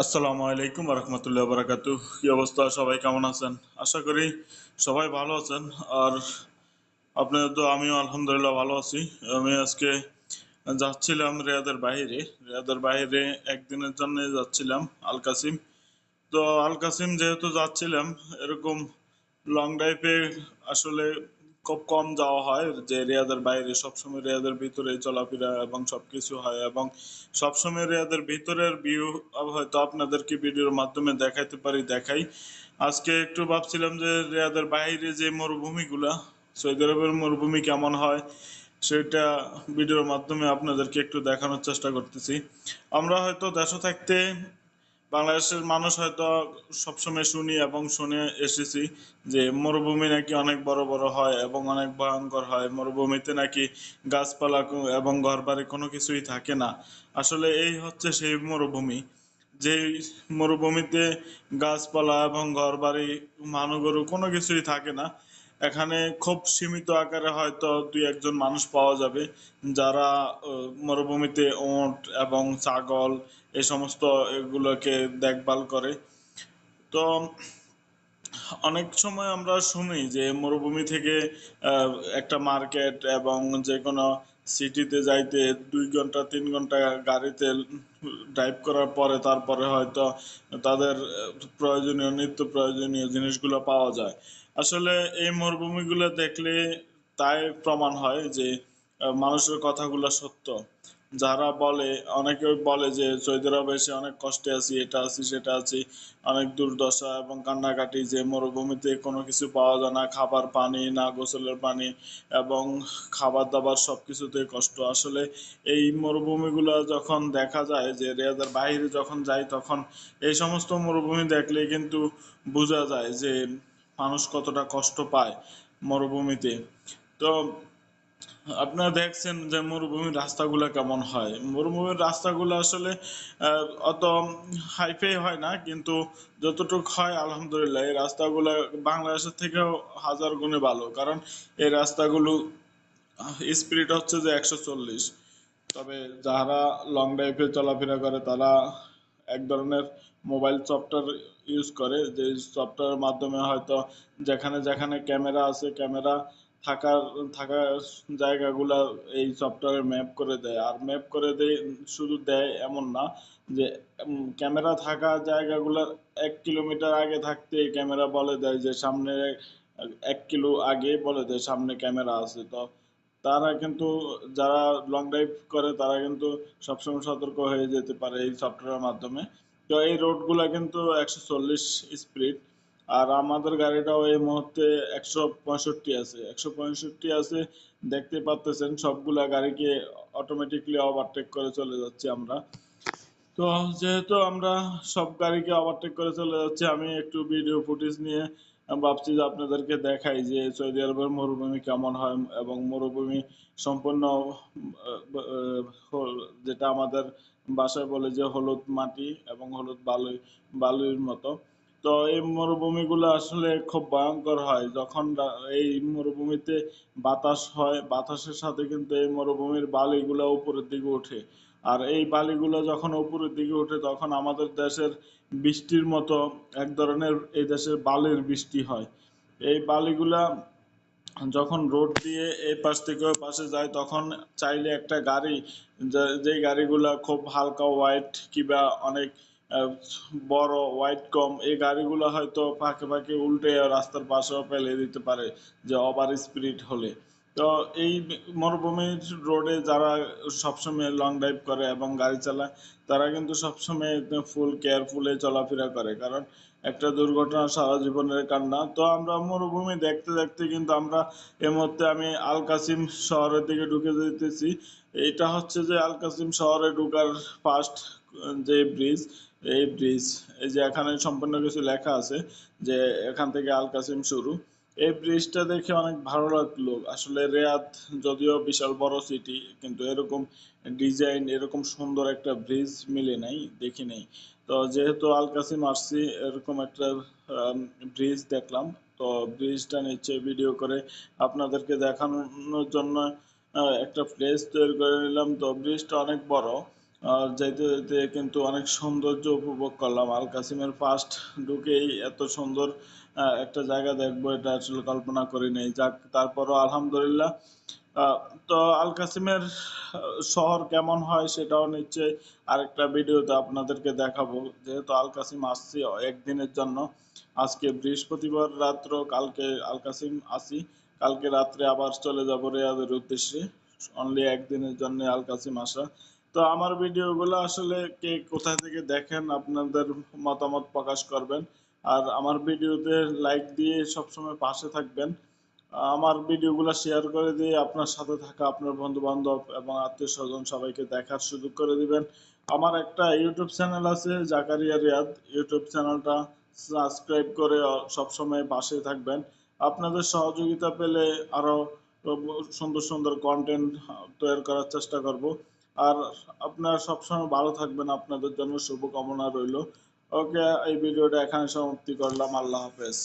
আসসালামু আলাইকুম রহমতুল্লাহ বারাকাতু কি অবস্থা? সবাই কেমন আছেন? আশা করি সবাই ভালো আছেন। আর আপনাদের তো আমিও আলহামদুলিল্লাহ ভালো আছি। আমি আজকে যাচ্ছিলাম রেয়াদের বাইরে। রিয়াদের বাইরে একদিনের জন্য যাচ্ছিলাম, আল কাসিম। তো আল কাসিম যেহেতু যাচ্ছিলাম, এরকম লং ড্রাইভে আসলে খুব কম যাওয়া হয়, যে রেয়াদের বাইরে সবসময় রেয়াদের ভিতরে চলাফেরা এবং সবকিছু হয় এবং সবসময় রিয়াদের ভিতরের ভিউ হয়তো আপনাদেরকে ভিডিওর মাধ্যমে দেখাইতে পারি, দেখাই। আজকে একটু ভাবছিলাম যে রেয়াদের বাইরে যে মরুভূমিগুলা, সৌদি আরবের মরুভূমি কেমন হয়, সেটা ভিডিওর মাধ্যমে আপনাদেরকে একটু দেখানোর চেষ্টা করতেছি। আমরা হয়তো দেশে থাকতে বাংলাদেশের মানুষ হয়তো সবসময় শুনি এবং শুনে এসেছি যে মরুভূমি নাকি অনেক বড় বড় হয় এবং অনেক ভয়ঙ্কর হয়। মরুভূমিতে নাকি গাছপালা এবং ঘরবাড়ি কোনো কিছুই থাকে না। আসলে এই হচ্ছে সেই মরুভূমি। যে মরুভূমিতে গাছপালা এবং ঘরবাড়ি, মানুগরু কোনো কিছুই থাকে না। এখানে খুব সীমিত আকারে হয়তো দুই একজন মানুষ পাওয়া যাবে, যারা মরুভূমিতে ওঁট এবং ছাগল এই সমস্ত এগুলোকে দেখভাল করে। তো অনেক সময় আমরা শুনি যে মরুভূমি থেকে একটা মার্কেট এবং যে কোনো সিটিতে যাইতে দুই ঘণ্টা, তিন ঘণ্টা গাড়িতে ড্রাইভ করার পরে তারপরে হয়তো তাদের প্রয়োজনীয়, নিত্য প্রয়োজনীয় জিনিসগুলো পাওয়া যায়। আসলে এই মরুভূমিগুলো দেখলে তাই প্রমাণ হয় যে মানুষের কথাগুলো সত্য। যারা বলে, অনেকে বলে যে সৌদি আরবে এসে অনেক কষ্টে আছি, এটা আছি, সেটা আছি, অনেক দুর্দশা এবং কান্নাকাটি যে মরুভূমিতে কোনো কিছু পাওয়া যায় না, খাবার পানি না, গোসলের পানি এবং খাবার দাবার সব কিছুতে কষ্ট। আসলে এই মরুভূমিগুলো যখন দেখা যায় যে রিয়াদের বাইরে যখন যাই, তখন এই সমস্ত মরুভূমি দেখলে কিন্তু বোঝা যায় যে মানুষ কতটা কষ্ট পায় মরুভূমিতে। তো আপনারা দেখছেন যে মরুভূমির রাস্তাগুলো কেমন হয়। মরুভূমির রাস্তাগুলো আসলে অত হাইফাই হয় না, কিন্তু যতটুকু হয় আলহামদুলিল্লাহ, এই রাস্তাগুলো বাংলাদেশের থেকেও হাজার গুণে ভালো। কারণ এই রাস্তাগুলো স্পিড হচ্ছে যে একশো চল্লিশ। তবে যারা লং ড্রাইভে চলাফেরা করে, তারা এক ধরনের মোবাইল সফটওয়্যার ইউজ করে, যে সফটওয়্যারের মাধ্যমে হয়তো যেখানে যেখানে ক্যামেরা আছে, ক্যামেরা থাকার থাকার জায়গাগুলা এই সফটওয়্যারে ম্যাপ করে দেয়। আর ম্যাপ করে দেয়, শুধু দেয় এমন না যে ক্যামেরা থাকা জায়গাগুলোর এক কিলোমিটার আগে থাকতে ক্যামেরা বলে দেয় যে, সামনে এক কিলো আগে বলে দেয় সামনে ক্যামেরা আছে। তো তারা কিন্তু, যারা লং ড্রাইভ করে, তারা কিন্তু সবসময় সতর্ক হয়ে যেতে পারে এই সফটওয়্যারের মাধ্যমে। তো এই রোডগুলা কিন্তু একশো চল্লিশ স্পিড আর আমাদের গাড়িটাও এই মুহূর্তে একশো পঁয়ষট্টি আছে। একশো পঁয়ষট্টি আছে, দেখতে পাচ্তেছেন সবগুলা গাড়িকে অটোমেটিকলি ওভারটেক করে চলে যাচ্ছি আমরা। তো যেহেতু আমরা সব গাড়িকে ওভারটেক করে চলে যাচ্ছি, আমি একটু ভিডিও ফুটেজ নিয়ে ভাবছি যে আপনাদেরকে দেখাই যে সৌদি আরবের মরুভূমি কেমন হয় এবং মরুভূমি সম্পূর্ণ যেটা আমাদের বাসায় বলে যে হলুদ মাটি এবং হলুদ বালু, বালুর মতো। তো এই মরুভূমিগুলো আসলে খুব ভয়ঙ্কর হয়। যখন এই মরুভূমিতে বাতাস হয়, বাতাসের সাথে কিন্তু এই মরুভূমির বালিগুলো উপরের দিকে ওঠে। আর এই বালিগুলো যখন উপরের দিকে ওঠে, তখন আমাদের দেশের বৃষ্টির মতো এক ধরনের এই দেশের বালির বৃষ্টি হয়। এই বালিগুলা যখন রোড দিয়ে এই পাশ থেকে ওই পাশে যায়, তখন চাইলে একটা গাড়ি, যে- গাড়িগুলা খুব হালকা হোয়াইট কিংবা অনেক বড় হোয়াইট কম এই গাড়িগুলো হয়তো ফাঁকে ফাঁকে উল্টে রাস্তার পাশেও ফেলে দিতে পারে যে ওভার স্পিড হলে। তো এই মরুভূমির রোডে যারা সবসময় লং ড্রাইভ করে এবং গাড়ি চালায়, তারা কিন্তু সবসময় ফুল কেয়ারফুলে চলাফেরা করে। কারণ একটা দুর্ঘটনা সারা জীবনের কান্না। তো আমরা মরুভূমি দেখতে দেখতে কিন্তু আমরা এ মুহূর্তে আমি আল কাসিম শহরের দিকে ঢুকে যেতেছি। এটা হচ্ছে যে আল কাসিম শহরে ঢুকার ফার্স্ট যে ব্রিজ এই ব্রিজ এই যে এখানে সম্পূর্ণ কিছু লেখা আছে যে এখান থেকে আল কাসিম শুরু। এই ব্রিজটা দেখে অনেক ভালো লাগল। আসলে রিয়াদ যদিও বিশাল বড় সিটি কিন্তু এরকম ডিজাইন এরকম সুন্দর একটা ব্রিজ মিলে নাই, দেখি নাই। তো যেহেতু আল কাসিম আসছি, এরকম একটা ব্রিজ দেখলাম। তো ব্রিজটা নিচে ভিডিও করে আপনাদেরকে দেখানোর জন্য একটা প্লেস তৈরি করে নিলাম। তো ব্রিজটা অনেক বড়। আর যাইতে যাইতে কিন্তু অনেক সৌন্দর্য উপভোগ করলাম। আল কাসিমের ফার্স্ট ঢুকেই এত সুন্দর একটা জায়গা দেখব, এটা আসলে কল্পনা করি নাই। যাক, তারপরও আলহামদুলিল্লাহ তো আল কাসিমের শহর কেমন হয় সেটাও নিশ্চয়ই আরেকটা ভিডিওতে আপনাদেরকে দেখাবো। যেহেতু আল কাসিম আসছি একদিনের জন্য, আজকে বৃহস্পতিবার রাত্র, কালকে আল কাসিম আসি, কালকে রাত্রে আবার চলে যাব রিয়াদের উদ্দেশ্যে। অনলি একদিনের জন্য আল কাসিম আসা। তো আমার ভিডিওগুলো আসলে কে কোথা থেকে দেখেন আপনাদের মতামত প্রকাশ করবেন। আর আমার ভিডিওতে লাইক দিয়ে সবসময় পাশে থাকবেন। আমার ভিডিওগুলো শেয়ার করে দিয়ে আপনার সাথে থাকা আপনার বন্ধু বান্ধব এবং আত্মীয় স্বজন সবাইকে দেখার সুযোগ করে দিবেন। আমার একটা ইউটিউব চ্যানেল আছে, জাকারিয়া রিয়াদ। ইউটিউব চ্যানেলটা সাবস্ক্রাইব করে সবসময় পাশে থাকবেন। আপনাদের সহযোগিতা পেলে আরও সুন্দর সুন্দর কন্টেন্ট তৈরি করার চেষ্টা করব। আর আপনারা সবসময় ভালো থাকবেন, আপনাদের জন্য শুভকামনা রইল। ওকে, এই ভিডিওটা এখানে সমাপ্তি করলাম, আল্লাহ হাফেজ।